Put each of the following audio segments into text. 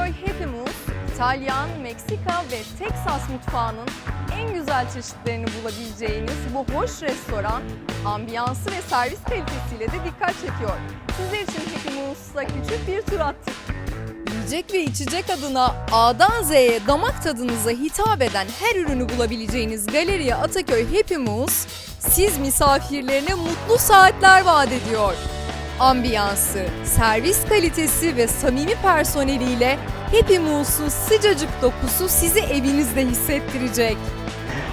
Ataköy Happy Mood, İtalyan, Meksika ve Teksas mutfağının en güzel çeşitlerini bulabileceğiniz bu hoş restoran, ambiyansı ve servis kalitesiyle de dikkat çekiyor. Sizler için Happy Moods'ta küçük bir tur attık. Yiyecek ve içecek adına A'dan Z'ye damak tadınıza hitap eden her ürünü bulabileceğiniz Galeriya Ataköy Happy Moose, siz misafirlerine mutlu saatler vaat ediyor. Ambiyansı, servis kalitesi ve samimi personeliyle Happy Moose'un sıcacık dokusu sizi evinizde hissettirecek.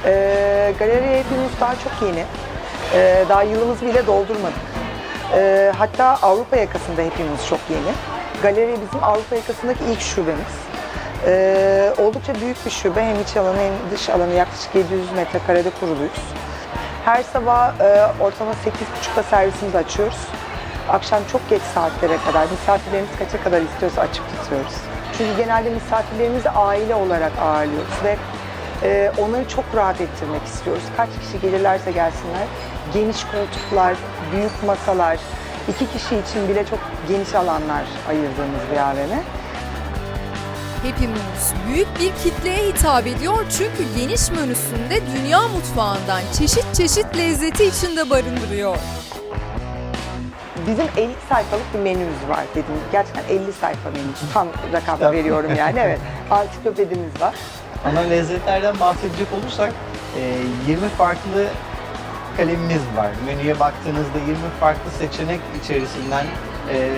Ee, galeri hepimiz daha çok yeni. Ee, daha yılımız bile doldurmadık. Ee, hatta Avrupa yakasında hepimiz çok yeni. Galeri bizim Avrupa yakasındaki ilk şubemiz. Ee, oldukça büyük bir şube. Hem iç alanı hem dış alanı yaklaşık 700 metrekarede kuruluyuz. Her sabah e, ortalama 8.30'da servisimizi açıyoruz. Akşam çok geç saatlere kadar, misafirlerimiz kaça kadar istiyorsa açık tutuyoruz. Çünkü genelde misafirlerimizi aile olarak ağırlıyoruz ve ee, onları çok rahat ettirmek istiyoruz. Kaç kişi gelirlerse gelsinler. Geniş koltuklar, büyük masalar, iki kişi için bile çok geniş alanlar ayırdığımız bir. Happy Moose büyük bir kitleye hitap ediyor çünkü geniş menüsünde dünya mutfağından çeşit çeşit lezzeti içinde barındırıyor. Bizim 50 sayfalık bir menümüz var dedim. Gerçekten 50 sayfa menüsü. Tam rakam veriyorum yani evet. Ansiklopedimiz var. Ana lezzetlerden bahsedecek olursak e, 20 farklı kalemimiz var. Menüye baktığınızda 20 farklı seçenek içerisinden e,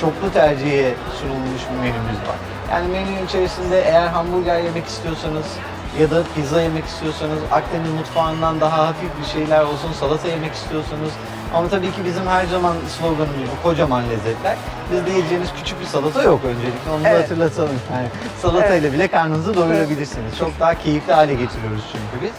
çoklu tercihe sunulmuş bir menümüz var. Yani menü içerisinde eğer hamburger yemek istiyorsanız ya da pizza yemek istiyorsanız, Akdeniz mutfağından daha hafif bir şeyler olsun, salata yemek istiyorsanız ama tabii ki bizim her zaman sloganımız bu kocaman lezzetler. Bizde yiyeceğiniz küçük bir salata yok öncelikle onu da Evet. hatırlatalım. Yani salatayla bile karnınızı doyurabilirsiniz. Çok daha keyifli hale getiriyoruz çünkü biz.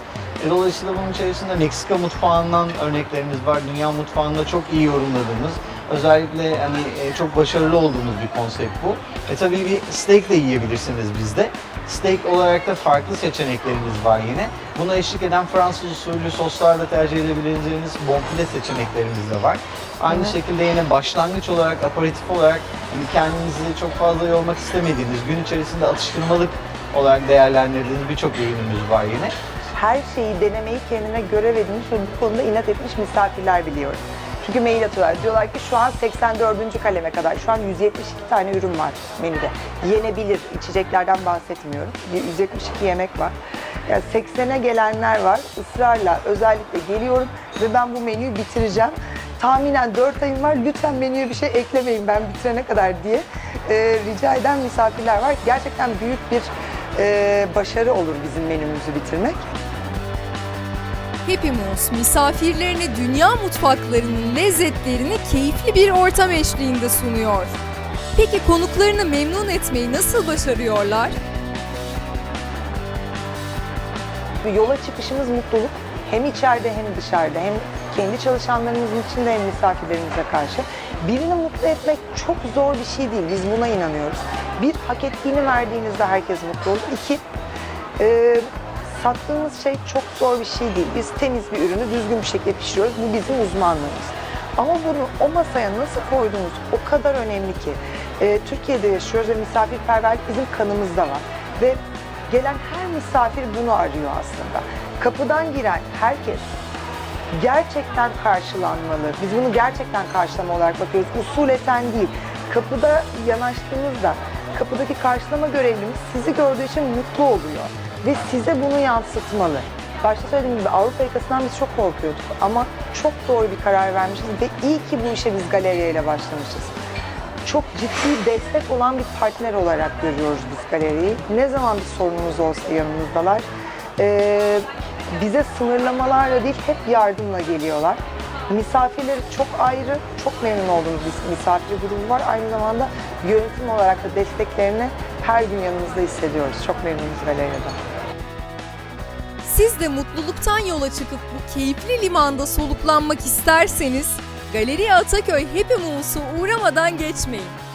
E, Dolayısıyla bunun içerisinde Meksika mutfağından örneklerimiz var. Dünya mutfağında çok iyi yorumladığımız, özellikle hani e, çok başarılı olduğumuz bir konsept bu. E tabii bir steak de yiyebilirsiniz bizde. Steak olarak da farklı seçeneklerimiz var yine. Buna eşlik eden Fransız usulü soslarla tercih edebileceğiniz bonfile seçeneklerimiz de var. Aynı şekilde yine başlangıç olarak, aperatif olarak hani kendinizi çok fazla yormak istemediğiniz, gün içerisinde atıştırmalık olarak değerlendirdiğiniz birçok ürünümüz var yine. her şeyi denemeyi kendine görev edinmiş ve bu konuda inat etmiş misafirler biliyorum. Çünkü mail atıyorlar. Diyorlar ki şu an 84. kaleme kadar. Şu an 172 tane ürün var menüde. Yenebilir. içeceklerden bahsetmiyorum. Bir 172 yemek var. Yani 80'e gelenler var. Israrla özellikle geliyorum ve ben bu menüyü bitireceğim. Tahminen 4 ayım var. Lütfen menüye bir şey eklemeyin ben bitirene kadar diye e, rica eden misafirler var. Gerçekten büyük bir e, başarı olur bizim menümüzü bitirmek. Happy misafirlerine dünya mutfaklarının lezzetlerini keyifli bir ortam eşliğinde sunuyor. Peki konuklarını memnun etmeyi nasıl başarıyorlar? Yola çıkışımız mutluluk. Hem içeride hem dışarıda hem kendi çalışanlarımızın içinde hem misafirlerimize karşı. Birini mutlu etmek çok zor bir şey değil. Biz buna inanıyoruz. Bir, hak ettiğini verdiğinizde herkes mutlu olur. İki, e, sattığımız şey çok zor bir şey değil. Biz temiz bir ürünü düzgün bir şekilde pişiriyoruz. Bu bizim uzmanlığımız. Ama bunu o masaya nasıl koyduğumuz o kadar önemli ki. E, Türkiye'de yaşıyoruz ve misafirperverlik bizim kanımızda var. Ve gelen her misafir bunu arıyor aslında. Kapıdan giren herkes gerçekten karşılanmalı. Biz bunu gerçekten karşılama olarak bakıyoruz. Usuleten değil. Kapıda yanaştığınızda kapıdaki karşılama görevlimiz sizi gördüğü için mutlu oluyor. Ve size bunu yansıtmalı. Başta söylediğim gibi Avrupa yakasından biz çok korkuyorduk ama çok doğru bir karar vermişiz ve iyi ki bu işe biz galeriye ile başlamışız. Çok ciddi destek olan bir partner olarak görüyoruz biz galeriyi. Ne zaman bir sorunumuz olsa yanımızdalar. Ee, bize sınırlamalarla değil hep yardımla geliyorlar. Misafirleri çok ayrı, çok memnun olduğumuz bir misafir grubu var. Aynı zamanda yönetim olarak da desteklerini her gün yanımızda hissediyoruz. Çok memnunuz galeriden. Siz de mutluluktan yola çıkıp bu keyifli limanda soluklanmak isterseniz Galeri Ataköy Happy Moose'u uğramadan geçmeyin.